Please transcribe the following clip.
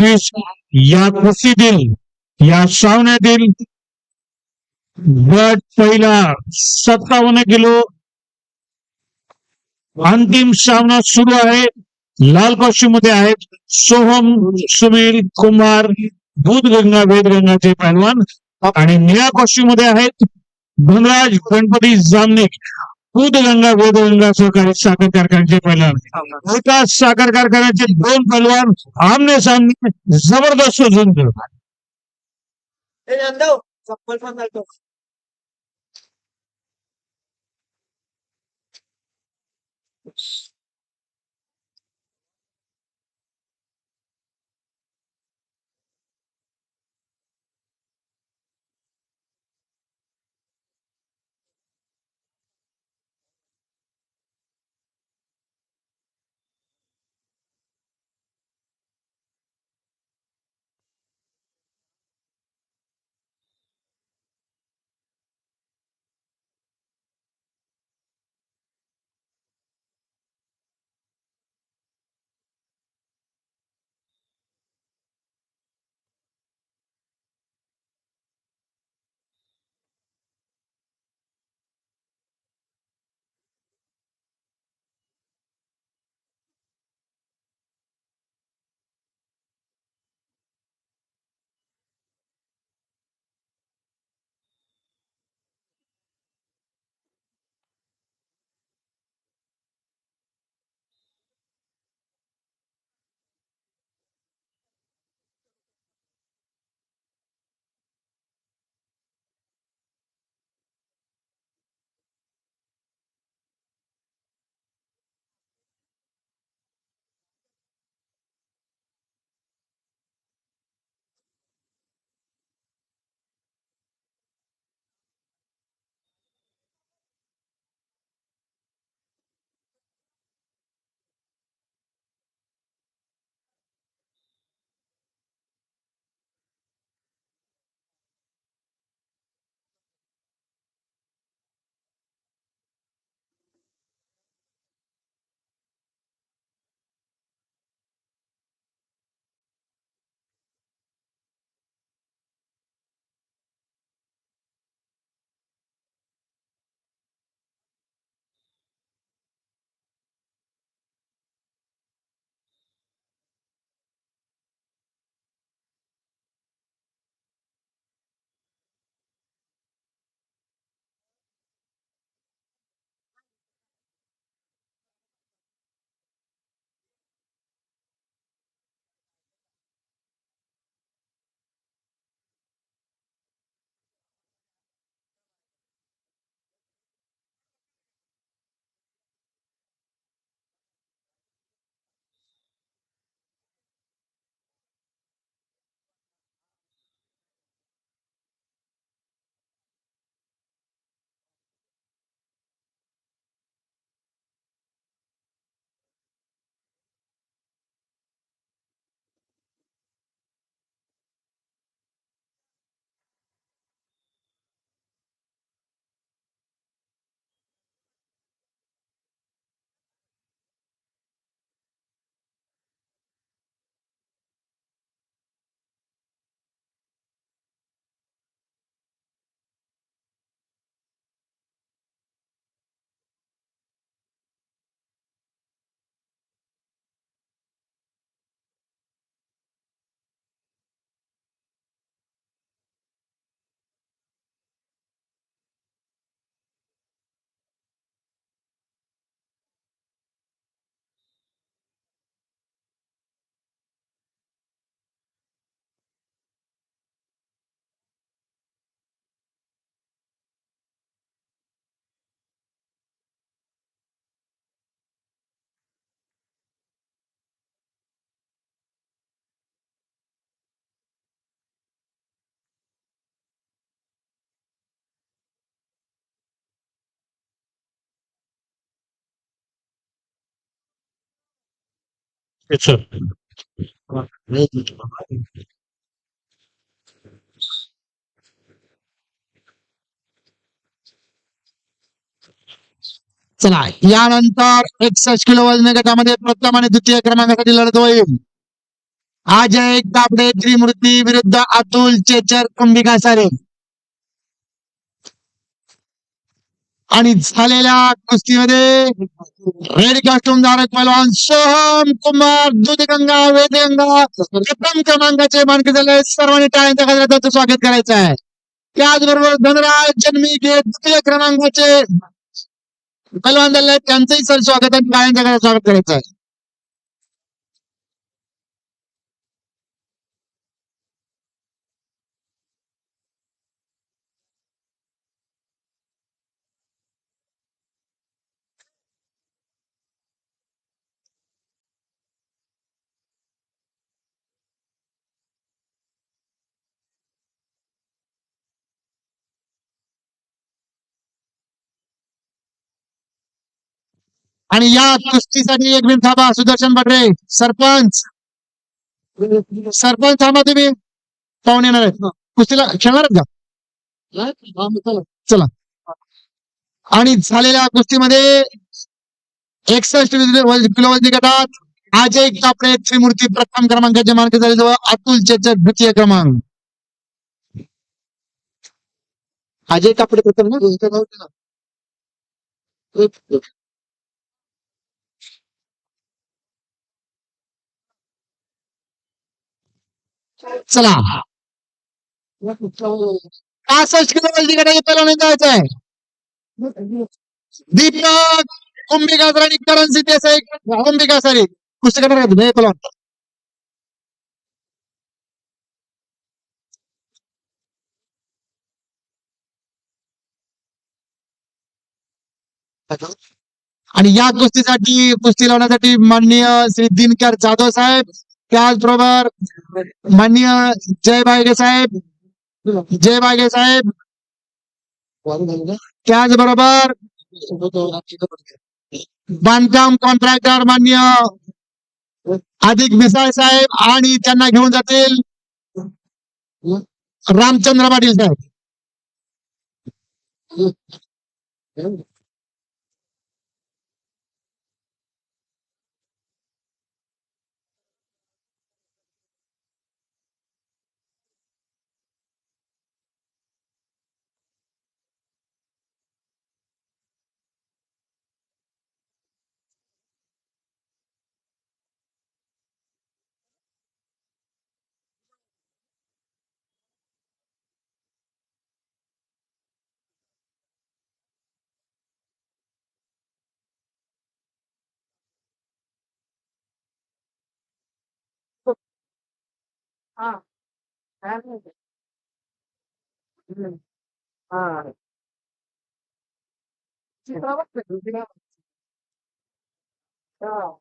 पंचवीस या कुस्तीतील या सावण्यातील गट पहिला सत्तावन्न किलो अंतिम सामना सुरू आहे. लाल कॉस्ट्यूममध्ये आहेत सोहम सुनील कुमार दूधगंगा वेदगंगाचे पहलवान. आणि निळ्या कॉस्ट्यूममध्ये आहेत धनराज गणपती जामनिक दूधगंगा वेदगंगा सहकारी साखर कारखान्याचे पहलवान एकाच साखर कारखान्याचे दोन पहलवान आमने सामने जबरदस्त झुंज चप्पल पण Bitte. चला यानंतर एकसष्ट किलो वजन गटामध्ये प्रथम आणि द्वितीय क्रमांकासाठी लढत होईल. अजय दाबडे त्रिमूर्ती विरुद्ध अतुल चेचर कुंभिका सारे. आणि झालेल्या कुस्तीमध्ये रेड कॉस्ट्युम धारक पैलवान सोहम कुमार दुधगंगा वेदगंगा प्रथम क्रमांकाचे मानके झाले. सर्वांनी टाळ्यांच्या गजरात त्यांचं स्वागत करायचं आहे. त्याचबरोबर धनराज जन्मी जे द्वितीय क्रमांकाचे पैलवान झाले त्यांचंही सर स्वागत आणि टाळ्यांच्या स्वागत करायचं आहे. आणि या कुस्तीसाठी एक मिनिट थांबा सुदर्शन भटरे सरपंच. सरपंच थांबा तुम्ही. पाहून येणार आहेत. कुस्तीला खेळणार का? चला. आणि झालेल्या कुस्तीमध्ये एकसष्ट किलो वजनी गटात अजय कापडे त्रिमूर्ती प्रथम क्रमांकाचे मानके झाले जवळ अतुल चेचक द्वितीय क्रमांक. अजय कापडे प्रथम ना चला. पासष्ट किलो वजनी गटाचे पहिला जायचं आहे दीपक कुंभिका सर आणि करण देसाई कुंभिका सर कुस्ती करणार आहेत हे आणि या गोष्टीसाठी कुस्ती लावण्यासाठी माननीय श्री दिनकर जाधव साहेब त्याचबरोबर माननीय जय बायगे साहेब जय बायगे साहेब. त्याचबरोबर बांधकाम कॉन्ट्रॅक्टर मान्य अधिक मिसाळ साहेब आणि त्यांना घेऊन जातील रामचंद्र पाटील साहेब. ఆ! ఫ్యామిలీ‌నే. హ్మ్. ఆ! రుచిగా ఉంటుంది. రుచిగా ఉంటుంది. ఆ!